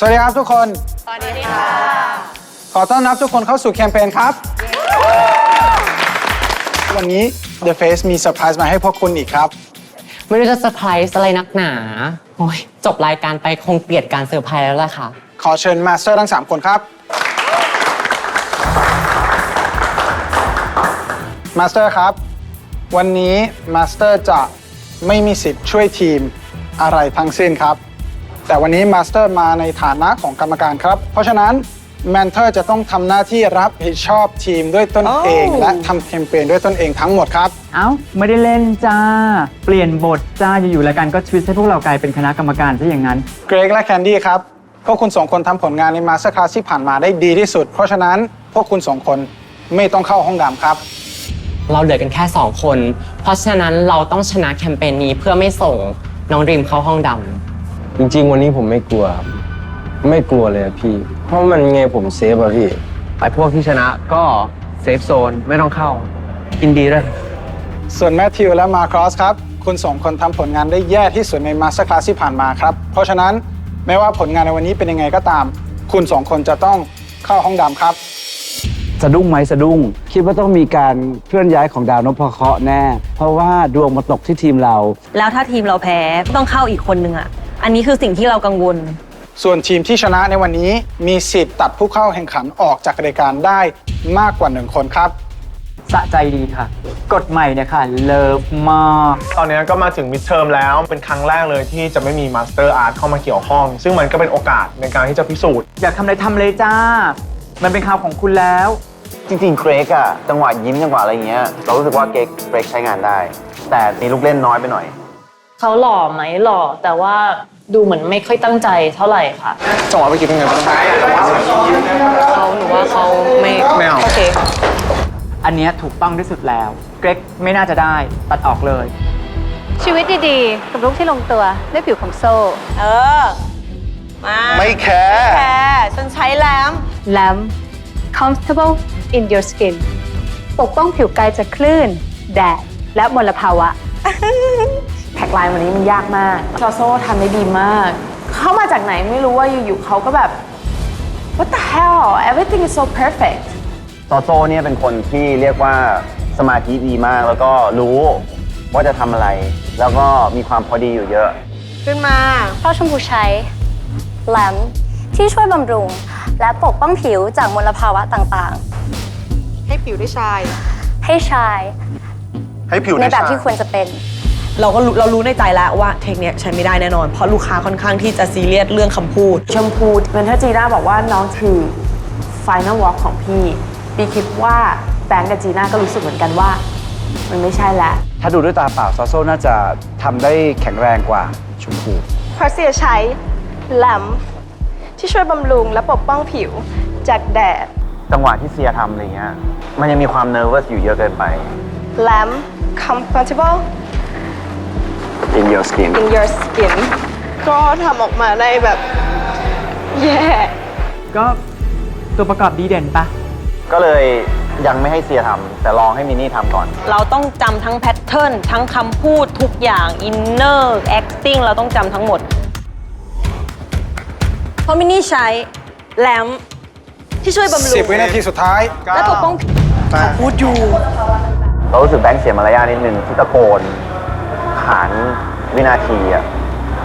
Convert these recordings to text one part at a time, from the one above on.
สวัสดีครับทุกคน สวัสดีค่ะ ขอต้อนรับทุกคนเข้าสู่แคมเปญครับ วันนี้ The Face มีเซอร์ไพรส์มาให้พวกคุณอีกครับ ไม่รู้จะเซอร์ไพรส์อะไรนักหนา โอ้ยจบรายการไปคงเปลี่ยนการเซอร์ไพรส์แล้วล่ะค่ะ ขอเชิญมาสเตอร์ทั้ง 3 คนครับ มาสเตอร์ครับ วันนี้มาสเตอร์จะไม่มีสิทธิ์ช่วยทีมอะไรทั้งสิ้นครับ แต่วันนี้มาสเตอร์มาในฐานะของกรรมการครับ เพราะฉะนั้นแมนเทอร์จะต้องทำหน้าที่รับผิดชอบทีมด้วยตนเองและทำแคมเปญด้วยตนเองทั้งหมดครับ เอ้า ไม่ได้เล่นจ้า เปลี่ยนบทจ้าอยู่ๆรายการก็ทวิสต์ให้พวกเรากลายเป็นคณะกรรมการซะอย่างนั้น เกรกและแคนดี้ครับพวกคุณสองคนทำผลงานในมาสเตอร์คลาสที่ผ่านมาได้ดีที่สุด เพราะฉะนั้นพวกคุณสองคนไม่ต้องเข้าห้องดำครับ เราเหลือกันแค่ 2 คน เพราะฉะนั้นเราต้องชนะแคมเปญนี้เพื่อไม่ส่งน้องริมเข้าห้องด จริง ๆ วันนี้ผมไม่กลัวครับไม่กลัวเลยอะพี่ เพราะมันไงผมเซฟอะพี่ ไอ้พวกที่ชนะก็เซฟโซนไม่ต้องเข้ายินดีด้วยส่วนแมทธิวและมาครอสครับ คุณสองคนทำผลงานได้แย่ที่สุดในมาสเตอร์คลาสที่ผ่านมาครับ เพราะฉะนั้นไม่ว่าผลงานในวันนี้เป็นยังไงก็ตาม คุณสองคนจะต้องเข้าห้องดำครับ สะดุ้งไหมสะดุ้ง คิดว่าต้องมีการเคลื่อนย้ายของดาวนพเคราะห์แน่ เพราะว่าดวงมาตกที่ทีมเรา แล้วถ้าทีมเราแพ้ต้องเข้าอีกคนนึงอะ อันนี้คือสิ่งที่เรากังวล ส่วนทีมที่ชนะในวันนี้มีสิทธิ์ตัดผู้เข้าแข่งขันออกจากรายการได้มากกว่าหนึ่งคนครับ สะใจดีค่ะ กฎใหม่เนี่ยค่ะ เลิฟมาก ตอนนี้ก็มาถึงมิดเทอมแล้วเป็นครั้งแรกเลยที่จะไม่มีมาสเตอร์อาร์ตเข้ามาเกี่ยวข้อง ซึ่งมันก็เป็นโอกาสในการที่จะพิสูจน์ อยากทำอะไรทำเลยจ้า มันเป็นข่าวของคุณแล้ว จริงๆเกรกอะจังหวะยิ้มจังหวะอะไรเงี้ย เรารู้สึกว่าเกรกเกรกใช้งานได้ แต่มีลูกเล่นน้อยไปหน่อย เขาหล่อไหมหล่อแต่ว่า ดูเหมือนไม่ค่อยตั้งใจเท่าไหร่ค่ะ จังหวะเมื่อกี้เป็นไงบ้าง เขาหนูว่าเขาไม่ไม่เอา โอเค อันเนี้ยถูกต้องที่สุดแล้ว เกรกไม่น่าจะได้ตัดออกเลย ชีวิตดีๆ กับลูกที่ลงตัวด้วยผิวของโซ่ เออ มาไม่แคร์แพ้ฉันใช้แลมแล้ว comfortable in your skin ปกป้องผิวกายจากคลื่น แดด และมลภาวะ แท็กไลน์วันนี้มันยากมากจอโซ่ทำได้ดีมาก เข้ามาจากไหนไม่รู้ว่าอยู่ๆเขาก็แบบ what the hell everything is so perfect ซอโซเนี่ยเป็นคนที่เรียกว่าสมาธิดีมากแล้วก็รู้ว่าจะทำอะไร แล้วก็มีความพอดีอยู่เยอะ ขึ้นมาเพราะชมพูใช้แลมที่ช่วยบำรุง และปกป้องผิวจากมลภาวะต่างให้ผิวได้ชาย ๆ ให้ชายให้ผิวในแบบที่ควรจะเป็น เราก็รู้เรารู้ในใจแล้วว่าเทคเนี้ยใช้ไม่ได้แน่นอน เพราะลูกค้าค่อนข้างที่จะซีเรียสเรื่องคำพูด ชมพูเมนเทอร์จีน่าบอกว่าน้องคือ final walk ของพี่ปีคิดว่าแบงก์กับจีน่าก็รู้สึกเหมือนกันว่า มันไม่ใช่แล้ว ถ้าดูด้วยตาเปล่าซอโซน่าจะทำได้แข็งแรงกว่าชมพูเพราะเสียใช้แลมที่ช่วยบำรุงและปกป้องผิวจากแดดจังหวะที่เซียทำอะไรเงี้ยมันยังมีความเน r ร์ว s อยู่เยอะเกินไปแลม comfortable in your skin in your skin ก็ทำออกมาได้แบบ แย่ ก็ตัวประกอบดีเด่นปะ ก็เลยยังไม่ให้เซียทำแต่ลองให้มินี่ทำก่อน เราต้องจำทั้งแพทเทิร์นทั้งคำพูดทุกอย่างอินเนอร์แอคติ้งเราต้องจำทั้งหมด เพราะมินนี่ใช้แลมที่ช่วยบำรุง10วินาทีสุดท้ายและปกป้องผิว พูดอยู่ เรารู้สึกแบงค์เสียมารยาทนิดนึงที่ตะโกน ขานวินาทีอะ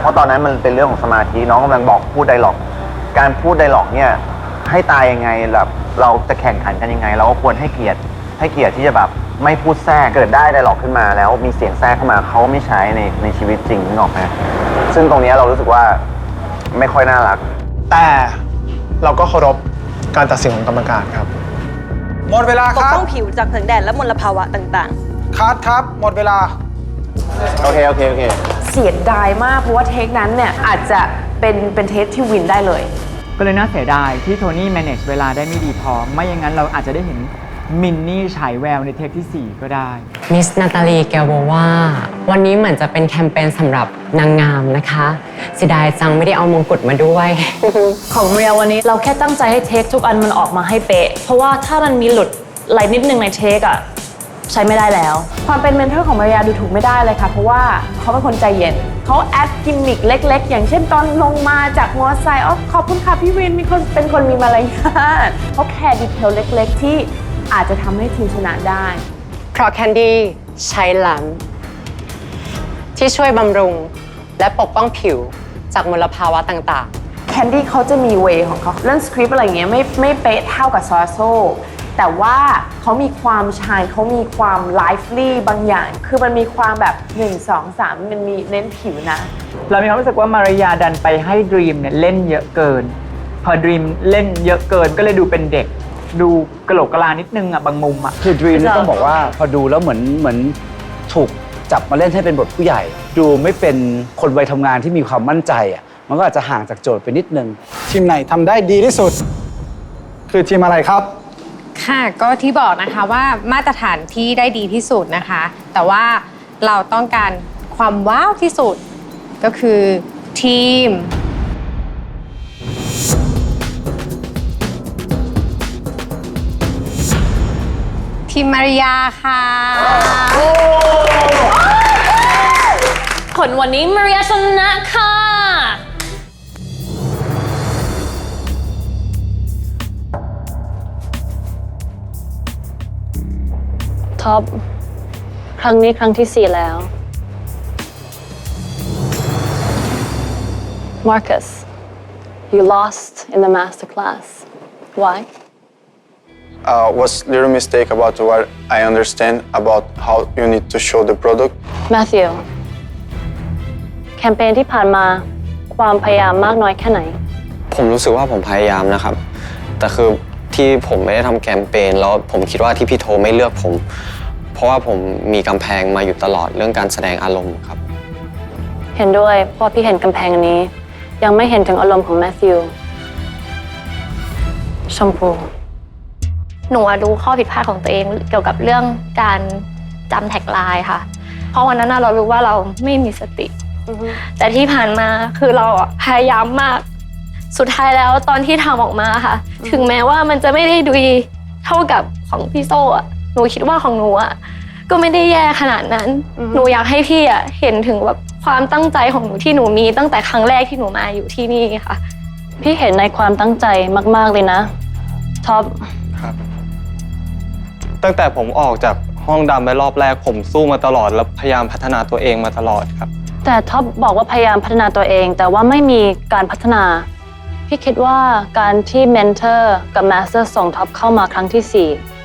เพราะตอนนั้นมันเป็นเรื่องของสมาธิน้องกำลังบอกพูดไดร็อก การพูดไดร็อกเนี่ยให้ตายยังไงแบบเราจะแข่งขันกันยังไง เราก็ควรให้เกียรติให้เกียรติที่จะแบบไม่พูดแทรกเกิดได้ไดร็อกขึ้นมา แล้วมีเสียงแทรกเข้ามาเขาไม่ใช้ในในชีวิตจริงนึกออกไหมซึ่งตรงเนี้ยเรารู้สึกว่าไม่ค่อยน่ารัก แต่เราก็เคารพการตัดสินของกรรมการครับ หมดเวลาปคกรับป้องผิวจากแสงแดดและมลภาวะต่างคัดครับ หมดเวลา โอเค โอเค โอเค เสียดายมากเพราะว่าเทคนั้นเนี่ยอาจจะเป็นเป็นเทคที่วินได้เลย ก็เลยน่าเสียดายที่โทนี่ manage เวลาได้ไม่ดีพอ ไม่อย่างนั้นเราอาจจะได้เห็นมินนี่ฉายแววในเทคที่ 4 ก็ได้ มิสนาตาลีแกบอกว่า วันนี้เหมือนจะเป็นแคมเปญสำหรับนางงามนะคะเสียดายจังไม่ได้เอามงกุฎมาด้วย ของเรียลวันนี้เราแค่ตั้งใจให้เทคทุกอันมันออกมาให้เป๊ะ เพราะว่าถ้ามันมีหลุดอะไรนิดนึงในเทคอะ ใช้ไม่ได้แล้ว ความเป็นเมนเทอร์ของมารยาดูถูกไม่ได้เลยค่ะ เพราะว่าเขาเป็นคนใจเย็น เขาแอดกิมมิกเล็ก ๆ อย่างเช่นตอนลงมาจากมอเตอร์ไซค์อ๋อขอบคุณค่ะพี่วินมีคนเป็นคนมีมารยาทเขาแคร์ดีเทลเล็ก ๆ ที่อาจจะทำให้ทีมชนะได้ เพราะแคนดี้ใช้แลมที่ช่วยบำรุงและปกป้องผิวจากมลภาวะต่างแคนดี้เขาจะมีเวของเขาเรื่องสคริปต์อะไรเงี้ยไม่ไม่เป๊ะเท่ากับซอโซ แต่ว่าเขามีความชายเขามีความไลฟ์ลี่บางอย่าง คือมันมีความแบบ 1 2 3 มันมีเน้นผิวนะ เรามีความรู้สึกว่ามารยาดันไปให้ดรีมเนี่ยเล่นเยอะเกิน พอดรีมเล่นเยอะเกินก็เลยดูเป็นเด็ก ดูกระโหลกกะลานิดนึงอะบางมุมอะ คือดรีมนี่ต้องบอกว่าพอดูแล้วเหมือนเหมือนถูกจับมาเล่นให้เป็นบทผู้ใหญ่ ดูไม่เป็นคนวัยทำงานที่มีความมั่นใจอะมันก็อาจจะห่างจากโจทย์ไปนิดนึง ทีมไหนทำได้ดีที่สุด คือทีมอะไรครับ ค่ะก็ที่บอกนะคะว่ามาตรฐานที่ได้ดีที่สุดนะคะ แต่ว่าเราต้องการความว้าวที่สุดก็คือทีม ทีมมาริยาค่ะผลวันนี้มาริยาชนะค่ะ ท็อป ครั้งนี้ครั้งที่สี่แล้ว Marcus you lost in the master class why uh, was little mistake about what I understand about how you need to show the product. Matthew แคมเปญที่ผ่านมาความพยายามมากน้อยแค่ไหน ผมรู้สึกว่าผมพยายามนะครับ แต่คือที่ผมไม่ได้ทำแคมเปญแล้วผมคิดว่าที่พี่โทไม่เลือกผม เพราะว่าผมมีกำแพงมาอยู่ตลอดเรื่องการแสดงอารมณ์ครับ เห็นด้วยเพราะพี่เห็นกำแพงอันนี้ ยังไม่เห็นถึงอารมณ์ของแมทธิวชมพูหนูอะรู้ข้อผิดพลาดของตัวเองเกี่ยวกับเรื่องการจำแท็กไลน์ค่ะ เพราะวันนั้นน่ะเรารู้ว่าเราไม่มีสติ แต่ที่ผ่านมาคือเราอะพยายามมาก สุดท้ายแล้วตอนที่ทำออกมาค่ะ ถึงแม้ว่ามันจะไม่ได้ดูดีเท่ากับของพี่โซ่อะ หนูคิดว่าของหนูอะก็ไม่ได้แย่ขนาดนั้นหนูอยากให้พี่อะเห็นถึงแบบความตั้งใจของหนูที่หนูมีตั้งแต่ครั้งแรกที่หนูมาอยู่ที่นี่ค่ะ พี่เห็นในความตั้งใจมากๆเลยนะท็อปตั้งแต่ผมออกจากห้องดำไปรอบแรกผมสู้มาตลอด แล้วพยายามพัฒนาตัวเองมาตลอดครับ แต่ท็อปบอกว่าพยายามพัฒนาตัวเอง แต่ว่าไม่มีการพัฒนา พี่คิดว่าการที่เมนเทอร์กับมาสเตอร์ส่งท็อปเข้ามาครั้งที่4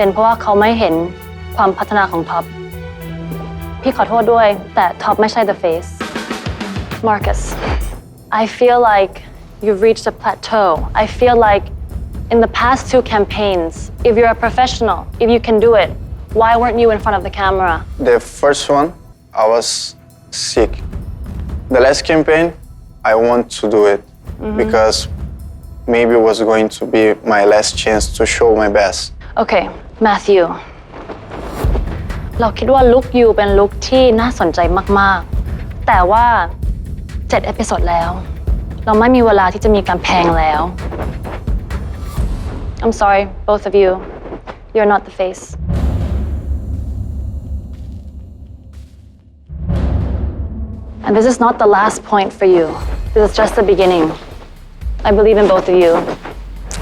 เป็นเพราะว่าเขาไม่เห็นความพัฒนาของท็อป พี่ขอโทษด้วย แต่ท็อปไม่ใช่ the face Marcus I feel like you've reached a plateau I feel like in the past two campaigns if you're a professional if you can do it why weren't you in front of the camera The first one, I was sick. The last campaign, I want to do it because maybe it was going to be my last chance to show my best. โอเค Matthew เราคิดว่าลุคยูเป็นลุคที่น่าสนใจมาก ๆ แต่ว่า7เอพิโซดแล้ว เราไม่มีเวลาที่จะมีการแพงแล้ว I'm sorry both of you you're not the face and this is not the last point for you this is just the beginning I believe in both of you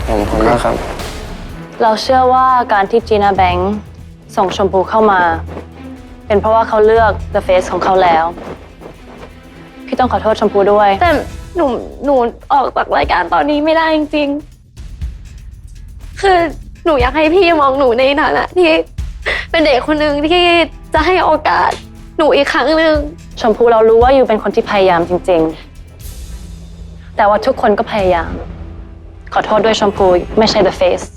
ผมขอบคุณมากครับ เราเชื่อว่าการที่จีน่าแบงค์ส่งชมพูเข้ามา เป็นเพราะว่าเขาเลือก the face ของเขาแล้ว พี่ต้องขอโทษชมพูด้วย แต่หนูหนูออกจากรายการตอนนี้ไม่ได้จริงๆ คือหนูอยากให้พี่มองหนูในฐานะที่เป็นเด็กคนหนึ่งที่จะให้โอกาสหนูอีกครั้งหนึ่งชมพูเรารู้ว่าอยู่เป็นคนที่พยายามจริง ๆ แต่ว่าทุกคนก็พยายาม ขอโทษด้วยชมพูไม่ใช่ the face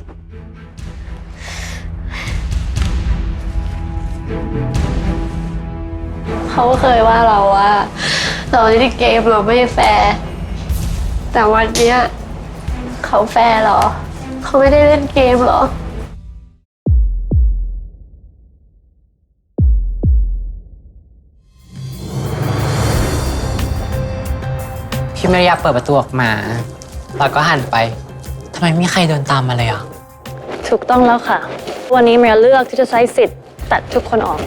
เขาเคยว่าเราว่าเราเล่นเกมเราไม่แฟร์แต่วันเนี้ยเขาแฟร์เหรอ เขาไม่ได้เล่นเกมเหรอพี่มาริยาเปิดประตูออกมาแล้วก็หันไป ทำไมไม่มีใครเดินตามมาเลยอะ ถูกต้องแล้วค่ะ วันนี้เมียเลือกที่จะใช้สิทธิ์ ตัดทุกคนออก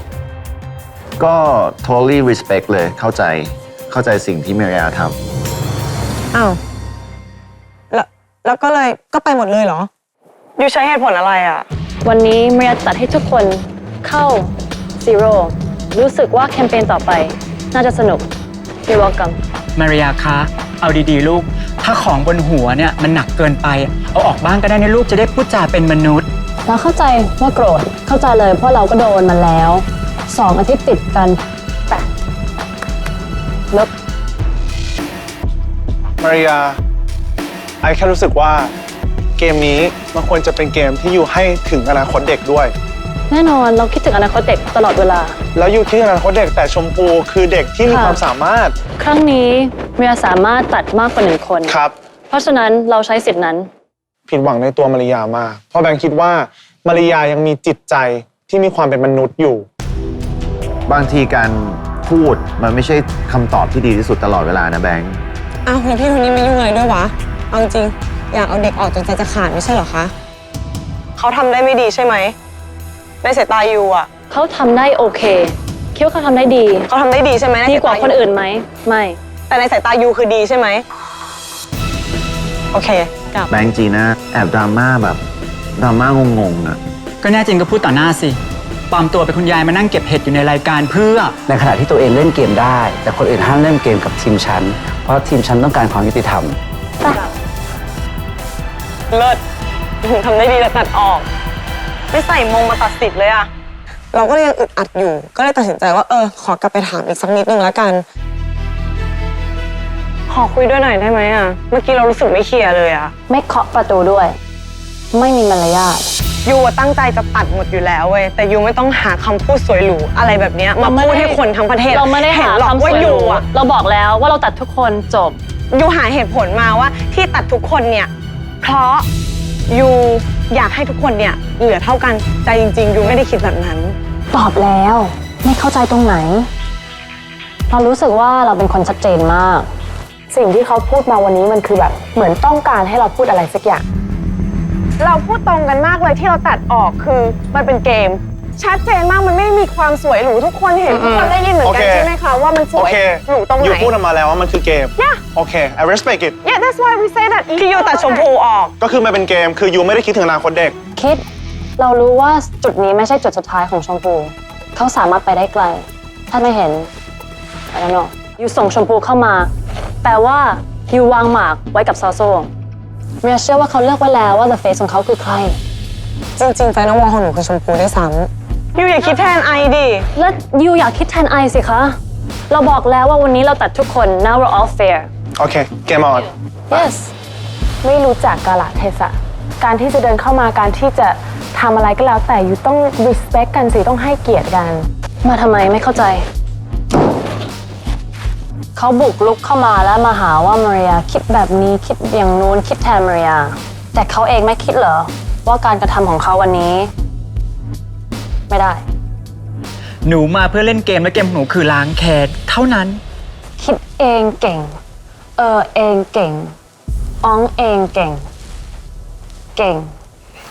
ก็ totally respect เลยเข้าใจเข้าใจสิ่งที่เมียทำอ้าวแล้วแล้วก็เลยก็ไปหมดเลยเหรอ อยู่ใช้เหตุผลอะไรอะ วันนี้เมียตัดให้ทุกคนเข้า zero รู้สึกว่าแคมเปญต่อไป น่าจะสนุก You're welcome มาริยาคะ เอาดีๆ ลูก ถ้าของบนหัวเนี่ยมันหนักเกินไป เอาออกบ้างก็ได้นะลูกจะได้พูดจาเป็นมนุษย์ เราเข้าใจว่าโกรธเข้าใจเลยเพราะเราก็โดนมาแล้วสองอาทิตย์ติดกันแต่ลบมาริยาไอแค่รู้สึกว่าเกมนี้มันควรจะเป็นเกมที่อยู่ให้ถึงอนาคตเด็กด้วย แน่นอนเราคิดถึงอนาคตเด็กตลอดเวลา แล้วอยู่ที่อนาคตเด็กแต่ชมพูคือเด็กที่มีค่ะความสามารถ ครั้งนี้เมียสามารถตัดมากกว่าหนึ่งคนครับ เพราะฉะนั้นเราใช้สิทธินั้น ผิดหวังในตัวมาริยามาก เพราะแบงค์คิดว่ามาริยายังมีจิตใจที่มีความเป็นมนุษย์อยู่ บางทีการพูดมันไม่ใช่คำตอบที่ดีที่สุดตลอดเวลานะแบงค์อ้าวแล้วพี่คนนี้ไม่ยุ่งอะไรด้วยวะ เอาจริง อยากเอาเด็กออกจนใจจะขาดไม่ใช่เหรอคะ เขาทำได้ไม่ดีใช่ไหมในสายตายูอะ เขาทำได้โอเคคิดว่าเขาทำได้ดีเขาทำได้ดีใช่ไหมในดีสายกว่าตคนอื่นไหมไม่ แต่ในสายตายูคือดีใช่ไหม โอเค กลับแบงค์จีน่าแอบดราม่าแบบดราม่างงๆอะก็แน่จริงก็พูดต่อหน้าสิปลอมตัวเป็นคุณยายมานั่งเก็บเห็ดอยู่ในรายการเพื่อ ในขณะที่ตัวเองเล่นเกมได้ แต่คนอื่นห้ามเล่นเกมกับทีมฉัน เพราะทีมฉันต้องการความยุติธรรม เลิศทำได้ดีแต่ตัดออก ไม่ใส่มงมาตัดสิทธิ์เลยอะเราก็เลยยังอึดอัดอยู่ ก็เลยตัดสินใจว่าเออ ขอกลับไปถามอีกสักนิดนึงแล้วกัน ขอคุยด้วยหน่อยได้ไหมอะเมื่อกี้เรารู้สึกไม่เคลียร์เลยอะไม่เคาะประตูด้วย ไม่มีมารยาทยูอะตั้งใจจะตัดหมดอยู่แล้วเว้ยแต่ยูไม่ต้องหาคำพูดสวยหรูอะไรแบบเนี้ยมาพูดให้คนทั้งประเทศเราไม่ได้เห็หานหรอกคำสว่าวยหยูรูอะเราบอกแล้วว่าเราตัดทุกคนจบ ยูหาเหตุผลมาว่าที่ตัดทุกคนเนี่ยเพราะยูอยากให้ทุกคนเนี่ยเหลือเท่ากันแต่จริงๆยูไม่ได้คิดแบบนั้น ตอบแล้ว ไม่เข้าใจตรงไหน เรารู้สึกว่าเราเป็นคนชัดเจนมาก สิ่งที่เขาพูดมาวันนี้มันคือแบบเหมือนต้องการให้เราพูดอะไรสักอย่าง เราพูดตรงกันมากเลยที่เราตัดออกคือมันเป็นเกม ชัดเจนมากมันไม่มีความสวยหรูทุกคนเห็นทุกคนได้ยินเหมือนกันโอเค ใช่ไหมคะว่ามันสโอวยเคหรูตรงไหยูนพูดออกมาแล้วว่ามันคือเกม Yeah โอเค I respect it Yeah that's why we say that ที่ยูตัดชมพูออก ก็คือมันเป็นเกม คือยูไม่ได้คิดถึงอนาคตเด็ก คิด เรารู้ว่าจุดนี้ไม่ใช่จุดสุดท้ายของชมพู เขาสามารถไปได้ไกล ถ้าไม่เห็นอะไรเนาะยูส่งชมพูเข้ามา แปลว่ายูวางหมากไว้กับซอโซ่เมียเชื่อว่าเขาเลือกไว้แล้วว่า the face ของเขาคือใคร จริงๆไฟนอลวอลของหนูคือชมพูได้วยซ้ำยูอย่าคิดแทนไอดิแล้วยูอยากคิดแทนไอสิคะ เราบอกแล้วว่าวันนี้เราตัดทุกคน now we're all fair โอเคเกมออน yes ไม่รู้จักกาลเทศะ การที่จะเดินเข้ามาการที่จะทำอะไรก็แล้วแต่อยู่ต้อง respect กันสิ ต้องให้เกียรติกัน มาทำไมไม่เข้าใจ เขาบุกลุกเข้ามาแล้วมาหาว่ามาริยาคิดแบบนี้คิดอย่างนู้นคิดแทนมาริยา แต่เขาเองไม่คิดเหรอ ว่าการกระทำของเขาวันนี้ ไม่ได้ หนูมาเพื่อเล่นเกมและเกมของหนูคือล้างแค้นเท่านั้น คิดเองเก่ง เออเองเก่งอ้องเองเก่ง เก่ง